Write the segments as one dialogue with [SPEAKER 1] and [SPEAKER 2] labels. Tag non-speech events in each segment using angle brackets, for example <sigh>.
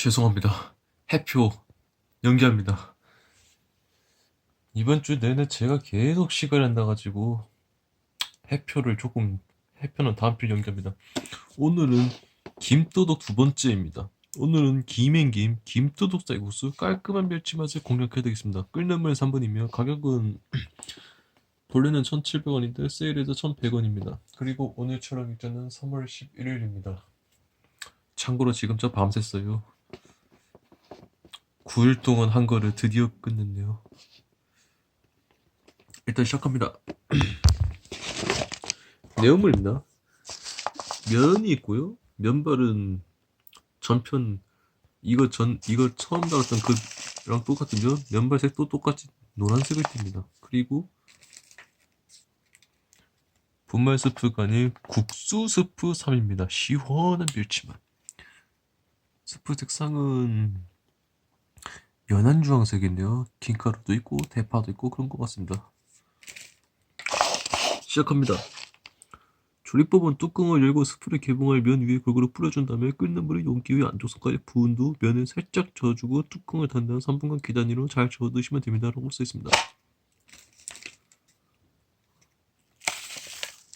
[SPEAKER 1] 죄송합니다. 해표 연기합니다. 이번 주 내내 제가 계속 시간이 안 나가지고 해표를 조금 해표는 다음 주 연기합니다. 오늘은 김도덕 두 번째입니다. 오늘은 김행김 김도덕 쌀국수 깔끔한 멸치 맛을 공략해드리겠습니다. 끓는 물 3분이며 가격은 본래는 1,700원인데 세일해서 1,100원입니다. 그리고 오늘 촬영 일자는 3월 11일입니다. 참고로 지금 저 밤샜어요. 9일 동안 한 거를 드디어 끝냈네요. 일단 시작합니다. <clears throat> 내용물입니다. 면이 있고요. 면발은 전편 이거 전 이거 처음 나왔던 그랑 똑같은 면 면발색도 똑같이 노란색을 띱니다. 그리고 분말 스프가 아닌 국수 스프 3입니다. 시원한 멸치맛. 스프 색상은 연한 주황색인데요. 김가루도 있고 대파도 있고 그런 것 같습니다. 시작합니다. 조리법은 뚜껑을 열고 스프를 개봉할 면 위에 골고루 뿌려준 다음에 끓는 물에 용기 위에 안쪽선까지 부은 후 면을 살짝 저어주고 뚜껑을 닫은 다음 3분간 기다리로 잘 저어 드시면 됩니다. 라고 써 있습니다.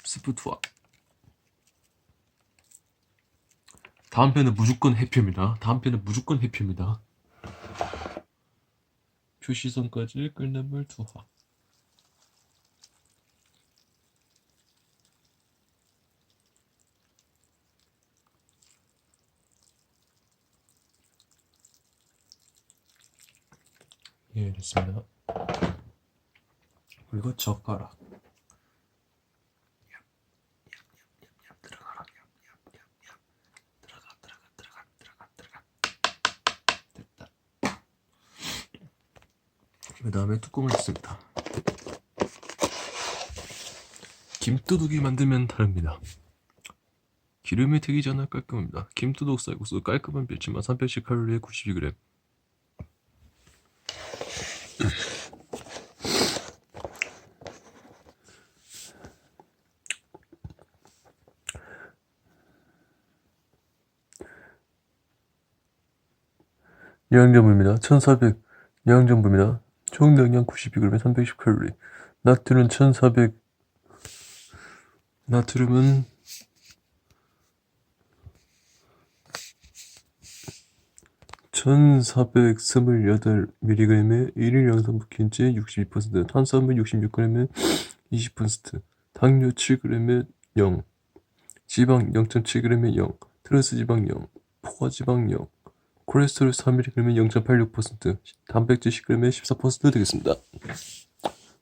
[SPEAKER 1] 스프 투하 다음 편은 무조건 해표입니다. 다음 편은 무조건 해표입니다. 표시선까지 끓는 물 투하 예, 됐습니다. 그리고 젓가락. 들어가라. 들어가, 들어가, 들어가, 들어가, 들어가. 됐다. 그 다음에 뚜껑을 닫습니다. 김두둑이 만들면 다릅니다. 기름이 튀기 전에 깔끔합니다. 김두둑 쌀국수 깔끔한 멸치맛 380칼로리에 92g. 영양전부입니다. 1400 영양전부입니다. 총 영양 92g 310칼로리. 나트륨 1400 나트륨은 (1428) mg에 일일 양성분 기체 62%, 탄수화물 66g에 20%, 당뇨 7g에 0, 지방 0.7g에 0, 트랜스 지방 0, 포화 지방 0, 콜레스테롤 3mg에 0.86%, 단백질 10g에 14% 되겠습니다.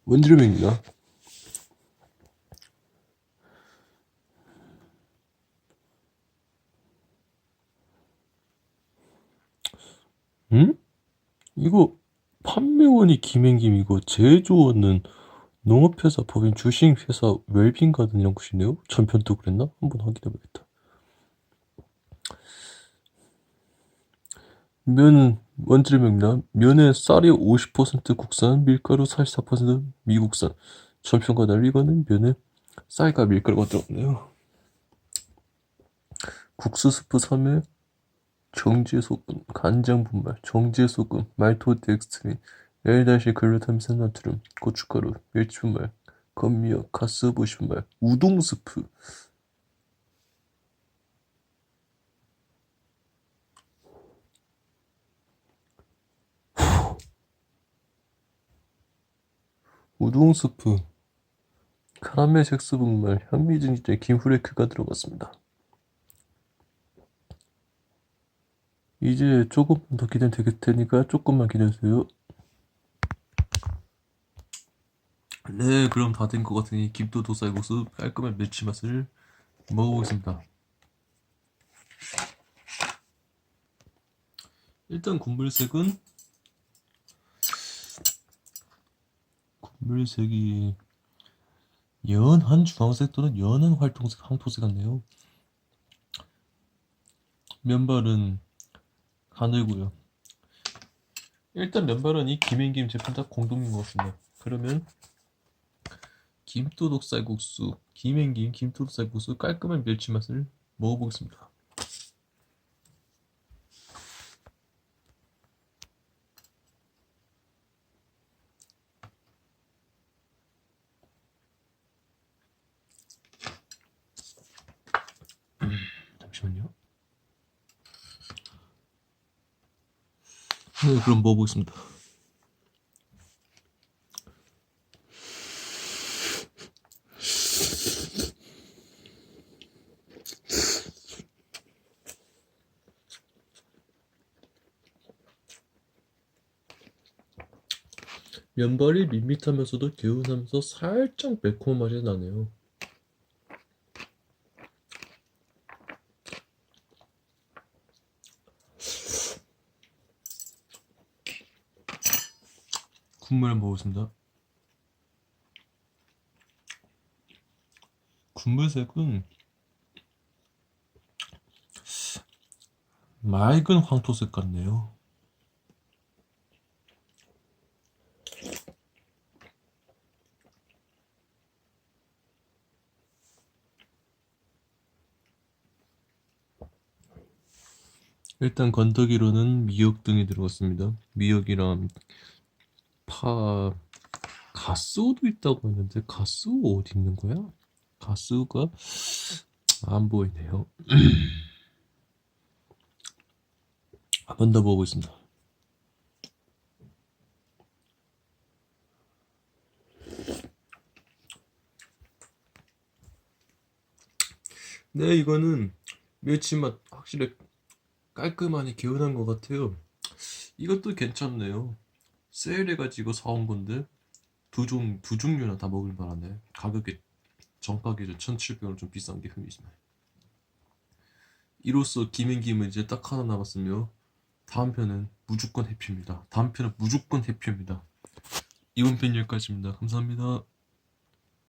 [SPEAKER 1] 원재료명입니다. 응? 이거 판매원이 김행김이고 제조원은 농업회사 법인 주식회사 웰빙가든 이런 곳이네요. 전편 도 그랬나? 한번 확인해봐야겠다. 면은 원재료입니다. 면의 쌀이 50% 국산, 밀가루 44% 미국산. 전편과 달리 이거는 면에 쌀과 밀가루가 들어갔네요. 국수 스프 3에 정제 소금, 간장 분말, 정제 소금, 말토드 엑스트린, L-다시 글루타민산 나트륨, 고춧가루, 멸치 분말, 건미역, 가스오부시 분말, 우동 스프. 우동 스프, 카라멜 색소 분말, 현미 증기제, 김 후레크가 들어갔습니다. 이제 조금 더 기다리면 되겠 테니까 조금만 기다려주세요. 네, 그럼 다 된 것 같으니 김도도 쌀국수 깔끔한 멸치 맛을 먹어보겠습니다. 일단 국물색은 물색이 연한 주황색 또는 연한 활동색, 황토색 같네요. 면발은 가늘고요. 일단 면발은 이 김행김 제품 다 공동인 것 같습니다. 그러면 김도덕 쌀국수, 김행김 김도덕 쌀국수 깔끔한 멸치 맛을 먹어보겠습니다. 네, 그럼 먹어보겠습니다. 면발이 밋밋하면서도 개운하면서 살짝 매콤한 맛이 나네요. 국물 먹었습니다. 국물색은 맑은 황토색 같네요. 일단 건더기로는 미역 등이 들어갔습니다. 미역이랑 파, 가스오도 있다고 했는데 가스오 어디 있는 거야? 가스오가 안 보이네요. <clears throat> 한 번더 먹어보겠습니다. 네, 이거는 멸치맛 확실히 깔끔하니 개운한 것 같아요. 이것도 괜찮네요. 세일해가지고 사온 건데 두 종, 두 종류나 다 먹을 만하네. 가격이 정가 기준 1,700원 좀 비싼 게 흠이지만. 이로써 김앤김은 이제 딱 하나 남았으며 다음 편은 무조건 해피입니다. 다음 편은 무조건 해피입니다. 이번 편 여기까지입니다. 감사합니다.